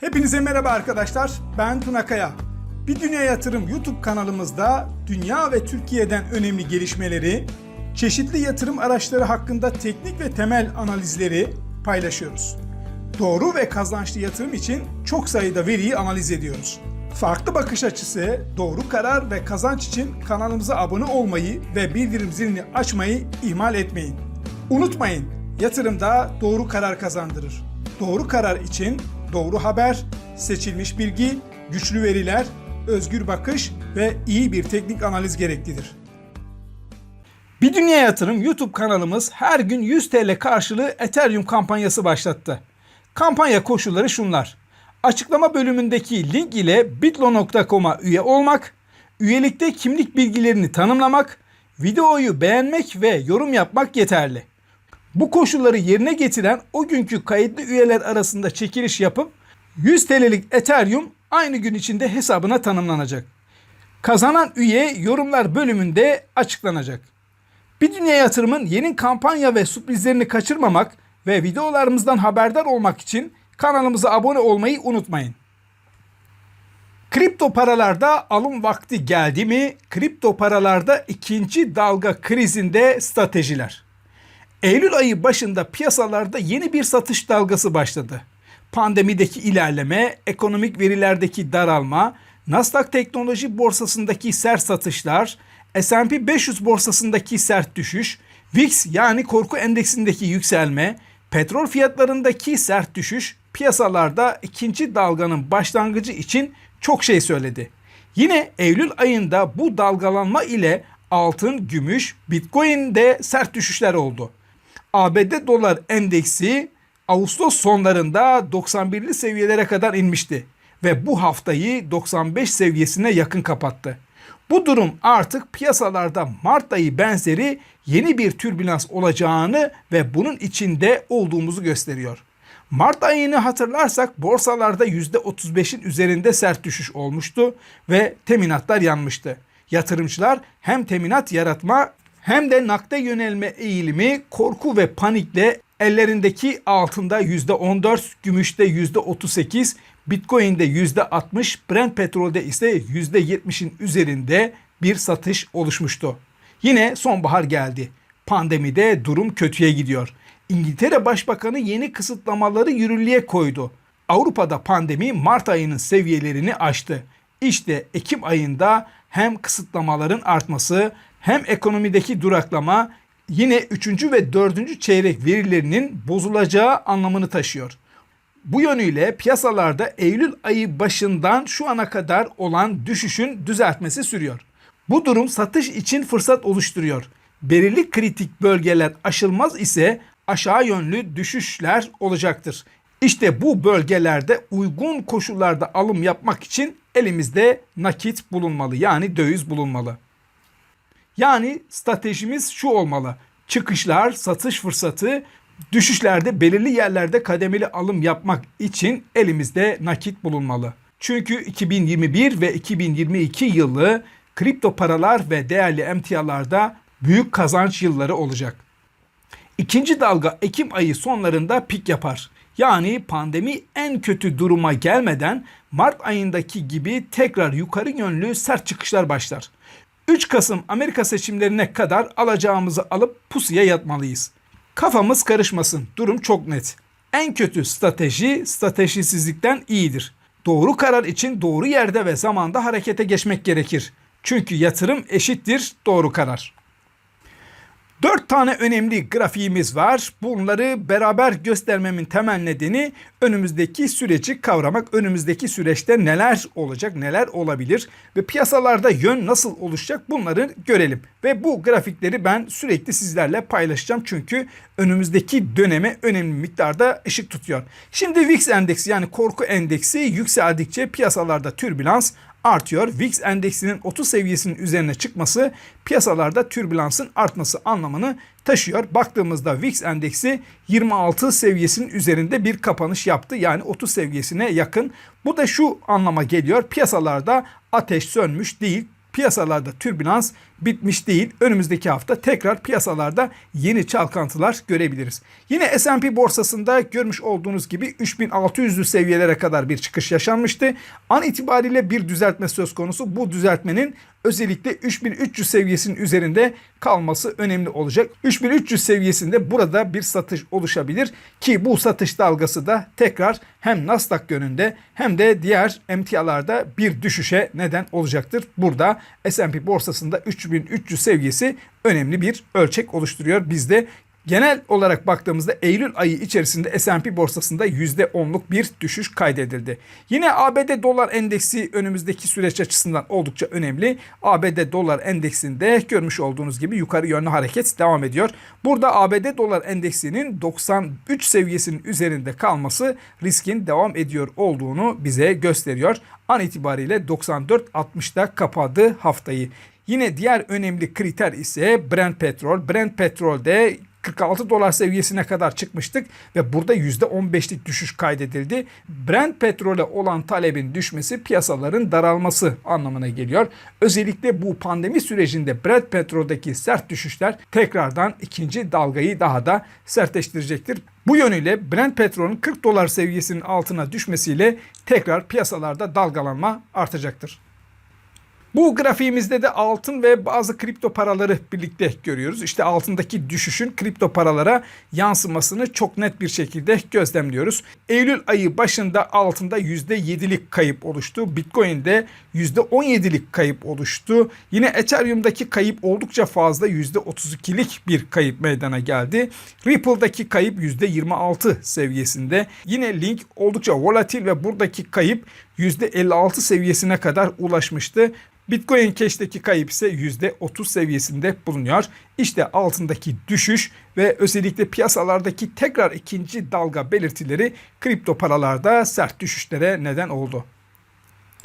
Hepinize merhaba arkadaşlar. Ben Tuna Kaya. Bir Dünya Yatırım YouTube kanalımızda dünya ve Türkiye'den önemli gelişmeleri, çeşitli yatırım araçları hakkında teknik ve temel analizleri paylaşıyoruz. Doğru ve kazançlı yatırım için çok sayıda veriyi analiz ediyoruz. Farklı bakış açısı, doğru karar ve kazanç için kanalımıza abone olmayı ve bildirim zilini açmayı ihmal etmeyin. Unutmayın, yatırımda doğru karar kazandırır. Doğru karar için doğru haber, seçilmiş bilgi, güçlü veriler, özgür bakış ve iyi bir teknik analiz gereklidir. Bir Dünya Yatırım YouTube kanalımız her gün 100 TL karşılığı Ethereum kampanyası başlattı. Kampanya koşulları şunlar. Açıklama bölümündeki link ile bitlo.com'a üye olmak, üyelikte kimlik bilgilerini tanımlamak, videoyu beğenmek ve yorum yapmak yeterli. Bu koşulları yerine getiren o günkü kayıtlı üyeler arasında çekiliş yapıp 100 TL'lik Ethereum aynı gün içinde hesabına tanımlanacak. Kazanan üye yorumlar bölümünde açıklanacak. Bir Dünya Yatırım'ın yeni kampanya ve sürprizlerini kaçırmamak ve videolarımızdan haberdar olmak için kanalımıza abone olmayı unutmayın. Kripto paralarda alım vakti geldi mi? Kripto paralarda ikinci dalga krizinde stratejiler. Eylül ayı başında piyasalarda yeni bir satış dalgası başladı. Pandemideki ilerleme, ekonomik verilerdeki daralma, Nasdaq Teknoloji Borsası'ndaki sert satışlar, S&P 500 borsasındaki sert düşüş, VIX yani korku endeksindeki yükselme, petrol fiyatlarındaki sert düşüş piyasalarda ikinci dalganın başlangıcı için çok şey söyledi. Yine Eylül ayında bu dalgalanma ile altın, gümüş, bitcoin'de sert düşüşler oldu. ABD dolar endeksi Ağustos sonlarında 91'li seviyelere kadar inmişti ve bu haftayı 95 seviyesine yakın kapattı. Bu durum artık piyasalarda Mart ayı benzeri yeni bir türbülans olacağını ve bunun içinde olduğumuzu gösteriyor. Mart ayını hatırlarsak borsalarda %35'in üzerinde sert düşüş olmuştu ve teminatlar yanmıştı. Yatırımcılar hem teminat yaratma hem de nakde yönelme eğilimi korku ve panikle ellerindeki altında %14, gümüşte %38, Bitcoin'de %60, Brent petrolde ise %70'in üzerinde bir satış oluşmuştu. Yine sonbahar geldi. Pandemide durum kötüye gidiyor. İngiltere Başbakanı yeni kısıtlamaları yürürlüğe koydu. Avrupa'da pandemi Mart ayının seviyelerini aştı. İşte Ekim ayında hem kısıtlamaların artması hem ekonomideki duraklama yine 3. ve 4. çeyrek verilerinin bozulacağı anlamını taşıyor. Bu yönüyle piyasalarda Eylül ayı başından şu ana kadar olan düşüşün düzeltmesi sürüyor. Bu durum satış için fırsat oluşturuyor. Belirli kritik bölgeler aşılmaz ise aşağı yönlü düşüşler olacaktır. İşte bu bölgelerde uygun koşullarda alım yapmak için elimizde nakit bulunmalı yani döviz bulunmalı. Yani stratejimiz şu olmalı. Çıkışlar, satış fırsatı, düşüşlerde belirli yerlerde kademeli alım yapmak için elimizde nakit bulunmalı. Çünkü 2021 ve 2022 yılı kripto paralar ve değerli emtialarda büyük kazanç yılları olacak. İkinci dalga Ekim ayı sonlarında pik yapar. Yani pandemi en kötü duruma gelmeden Mart ayındaki gibi tekrar yukarı yönlü sert çıkışlar başlar. 3 Kasım Amerika seçimlerine kadar alacağımızı alıp pusuya yatmalıyız. Kafamız karışmasın. Durum çok net. En kötü strateji stratejisizlikten iyidir. Doğru karar için doğru yerde ve zamanda harekete geçmek gerekir. Çünkü yatırım eşittir doğru karar. Dört tane önemli grafiğimiz var. Bunları beraber göstermemin temel nedeni önümüzdeki süreci kavramak. Önümüzdeki süreçte neler olacak, neler olabilir ve piyasalarda yön nasıl oluşacak bunları görelim. Ve bu grafikleri ben sürekli sizlerle paylaşacağım çünkü önümüzdeki döneme önemli miktarda ışık tutuyor. Şimdi VIX endeksi yani korku endeksi yükseldikçe piyasalarda türbülans artıyor. VIX endeksinin 30 seviyesinin üzerine çıkması piyasalarda türbülansın artması anlamını taşıyor. Baktığımızda VIX endeksi 26 seviyesinin üzerinde bir kapanış yaptı. Yani 30 seviyesine yakın. Bu da şu anlama geliyor. Piyasalarda ateş sönmüş değil. Piyasalarda türbülans bitmiş değil. Önümüzdeki hafta tekrar piyasalarda yeni çalkantılar görebiliriz. Yine S&P borsasında görmüş olduğunuz gibi 3600'lü seviyelere kadar bir çıkış yaşanmıştı. An itibariyle bir düzeltme söz konusu. Bu düzeltmenin özellikle 3300 seviyesinin üzerinde kalması önemli olacak. 3300 seviyesinde burada bir satış oluşabilir ki bu satış dalgası da tekrar hem Nasdaq yönünde hem de diğer emtialarda bir düşüşe neden olacaktır. Burada S&P borsasında 3300 seviyesi önemli bir ölçek oluşturuyor. Bizde Genel olarak baktığımızda Eylül ayı içerisinde S&P borsasında %10'luk bir düşüş kaydedildi. Yine ABD dolar endeksi önümüzdeki süreç açısından oldukça önemli. ABD dolar endeksinde görmüş olduğunuz gibi yukarı yönlü hareket devam ediyor. Burada ABD dolar endeksinin 93 seviyesinin üzerinde kalması riskin devam ediyor olduğunu bize gösteriyor. An itibariyle 94.60'da kapadı haftayı. Yine diğer önemli kriter ise Brent petrol. Brent petrolde 46 dolar seviyesine kadar çıkmıştık ve burada %15'lik düşüş kaydedildi. Brent petrole olan talebin düşmesi piyasaların daralması anlamına geliyor. Özellikle bu pandemi sürecinde Brent petroldeki sert düşüşler tekrardan ikinci dalgayı daha da sertleştirecektir. Bu yönüyle Brent petrolün 40 dolar seviyesinin altına düşmesiyle tekrar piyasalarda dalgalanma artacaktır. Bu grafiğimizde de altın ve bazı kripto paraları birlikte görüyoruz. İşte altındaki düşüşün kripto paralara yansımasını çok net bir şekilde gözlemliyoruz. Eylül ayı başında altında %7'lik kayıp oluştu. Bitcoin'de %17'lik kayıp oluştu. Yine Ethereum'daki kayıp oldukça fazla %32'lik bir kayıp meydana geldi. Ripple'daki kayıp %26 seviyesinde. Yine Link oldukça volatil ve buradaki kayıp %56 seviyesine kadar ulaşmıştı. Bitcoin Cash'teki kayıp ise %30 seviyesinde bulunuyor. İşte altındaki düşüş ve özellikle piyasalardaki tekrar ikinci dalga belirtileri kripto paralarda sert düşüşlere neden oldu.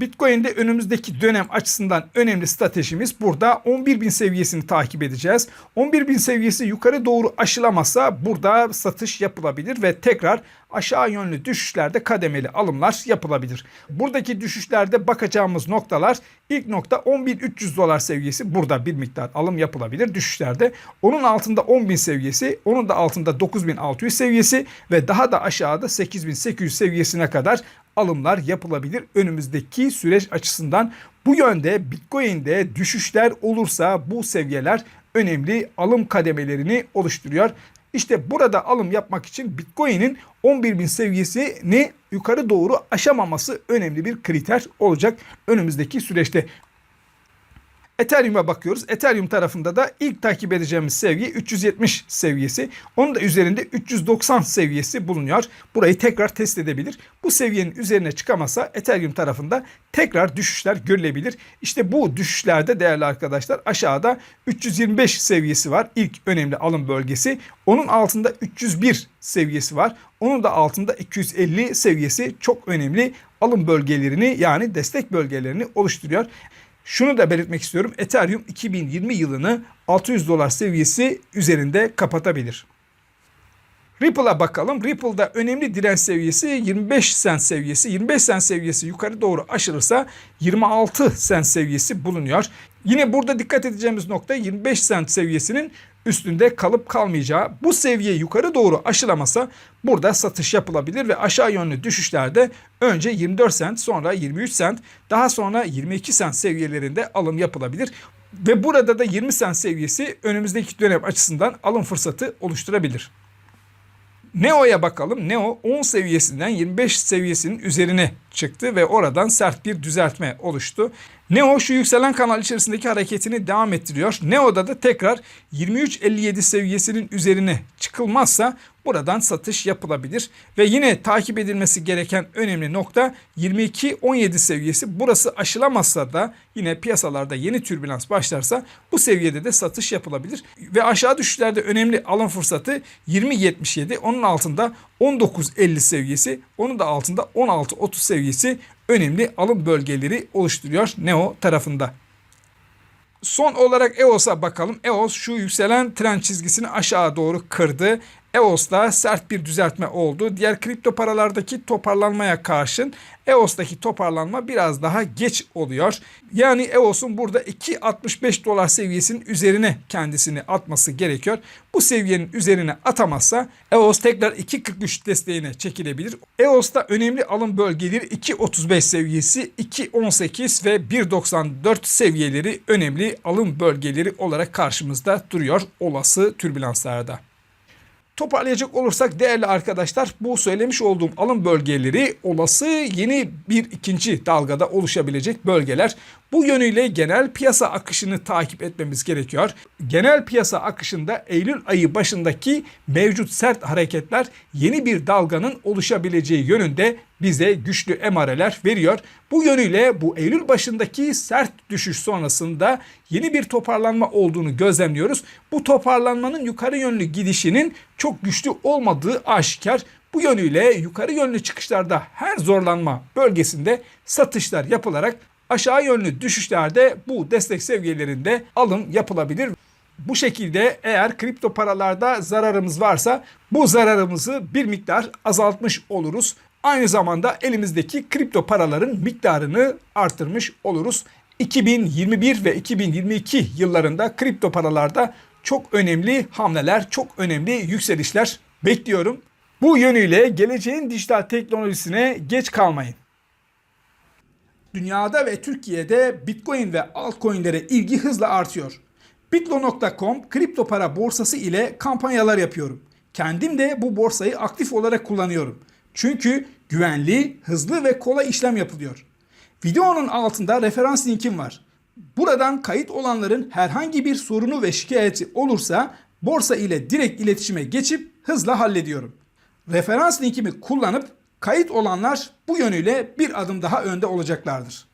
Bitcoin'de önümüzdeki dönem açısından önemli stratejimiz burada 11.000 seviyesini takip edeceğiz. 11.000 seviyesi yukarı doğru aşılamasa burada satış yapılabilir ve tekrar aşağı yönlü düşüşlerde kademeli alımlar yapılabilir. Buradaki düşüşlerde bakacağımız noktalar ilk nokta 10.300 dolar seviyesi burada bir miktar alım yapılabilir düşüşlerde. Onun altında 10.000 seviyesi, onun da altında 9.600 seviyesi ve daha da aşağıda 8.800 seviyesine kadar alımlar yapılabilir önümüzdeki süreç açısından. Bu yönde Bitcoin'de düşüşler olursa bu seviyeler önemli alım kademelerini oluşturuyor. İşte burada alım yapmak için Bitcoin'in 11.000 seviyesini yukarı doğru aşamaması önemli bir kriter olacak önümüzdeki süreçte. Ethereum'a bakıyoruz. Ethereum tarafında da ilk takip edeceğimiz seviye 370 seviyesi. Onun da üzerinde 390 seviyesi bulunuyor. Burayı tekrar test edebilir. Bu seviyenin üzerine çıkamasa Ethereum tarafında tekrar düşüşler görülebilir. İşte bu düşüşlerde değerli arkadaşlar aşağıda 325 seviyesi var. İlk önemli alım bölgesi. Onun altında 301 seviyesi var. Onun da altında 250 seviyesi çok önemli alım bölgelerini yani destek bölgelerini oluşturuyor. Şunu da belirtmek istiyorum. Ethereum 2020 yılını 600 dolar seviyesi üzerinde kapatabilir. Ripple'a bakalım. Ripple'da önemli direnç seviyesi 25 cent seviyesi. 25 cent seviyesi yukarı doğru aşılırsa 26 cent seviyesi bulunuyor. Yine burada dikkat edeceğimiz nokta 25 cent seviyesinin üstünde kalıp kalmayacağı. Bu seviye yukarı doğru aşılamasa burada satış yapılabilir ve aşağı yönlü düşüşlerde önce 24 cent sonra 23 cent daha sonra 22 cent seviyelerinde alım yapılabilir. Ve burada da 20 cent seviyesi önümüzdeki dönem açısından alım fırsatı oluşturabilir. Neo'ya bakalım. Neo 10 seviyesinden 25 seviyesinin üzerine çıktı ve oradan sert bir düzeltme oluştu. Neo şu yükselen kanal içerisindeki hareketini devam ettiriyor. Neo'da da tekrar 23.57 seviyesinin üzerine çıkılmazsa buradan satış yapılabilir. Ve yine takip edilmesi gereken önemli nokta 22.17 seviyesi. Burası aşılamazsa da yine piyasalarda yeni türbülans başlarsa bu seviyede de satış yapılabilir. Ve aşağı düşüşlerde önemli alım fırsatı 20.77 onun altında 19.50 seviyesi onun da altında 16.30 seviyesi önemli alım bölgeleri oluşturuyor Neo tarafında. Son olarak EOS'a bakalım. EOS şu yükselen trend çizgisini aşağı doğru kırdı. EOS'ta sert bir düzeltme oldu. Diğer kripto paralardaki toparlanmaya karşın EOS'taki toparlanma biraz daha geç oluyor. Yani EOS'un burada 2.65 dolar seviyesinin üzerine kendisini atması gerekiyor. Bu seviyenin üzerine atamazsa EOS tekrar 2.43 desteğine çekilebilir. EOS'ta önemli alım bölgeleri 2.35 seviyesi, 2.18 ve 1.94 seviyeleri önemli alım bölgeleri olarak karşımızda duruyor olası türbülanslarda. Toparlayacak olursak değerli arkadaşlar bu söylemiş olduğum alım bölgeleri olası yeni bir ikinci dalgada oluşabilecek bölgeler. Bu yönüyle genel piyasa akışını takip etmemiz gerekiyor. Genel piyasa akışında Eylül ayı başındaki mevcut sert hareketler yeni bir dalganın oluşabileceği yönünde bize güçlü emareler veriyor. Bu yönüyle bu Eylül başındaki sert düşüş sonrasında yeni bir toparlanma olduğunu gözlemliyoruz. Bu toparlanmanın yukarı yönlü gidişinin çok güçlü olmadığı aşikar. Bu yönüyle yukarı yönlü çıkışlarda her zorlanma bölgesinde satışlar yapılarak aşağı yönlü düşüşlerde bu destek seviyelerinde alım yapılabilir. Bu şekilde eğer kripto paralarda zararımız varsa bu zararımızı bir miktar azaltmış oluruz. Aynı zamanda elimizdeki kripto paraların miktarını artırmış oluruz. 2021 ve 2022 yıllarında kripto paralarda çok önemli hamleler, çok önemli yükselişler bekliyorum. Bu yönüyle geleceğin dijital teknolojisine geç kalmayın. Dünyada ve Türkiye'de Bitcoin ve altcoin'lere ilgi hızla artıyor. Bitlo.com kripto para borsası ile kampanyalar yapıyorum. Kendim de bu borsayı aktif olarak kullanıyorum. Çünkü güvenli, hızlı ve kolay işlem yapılıyor. Videonun altında referans linkim var. Buradan kayıt olanların herhangi bir sorunu ve şikayeti olursa borsa ile direkt iletişime geçip hızla hallediyorum. Referans linkimi kullanıp kayıt olanlar bu yönüyle bir adım daha önde olacaklardır.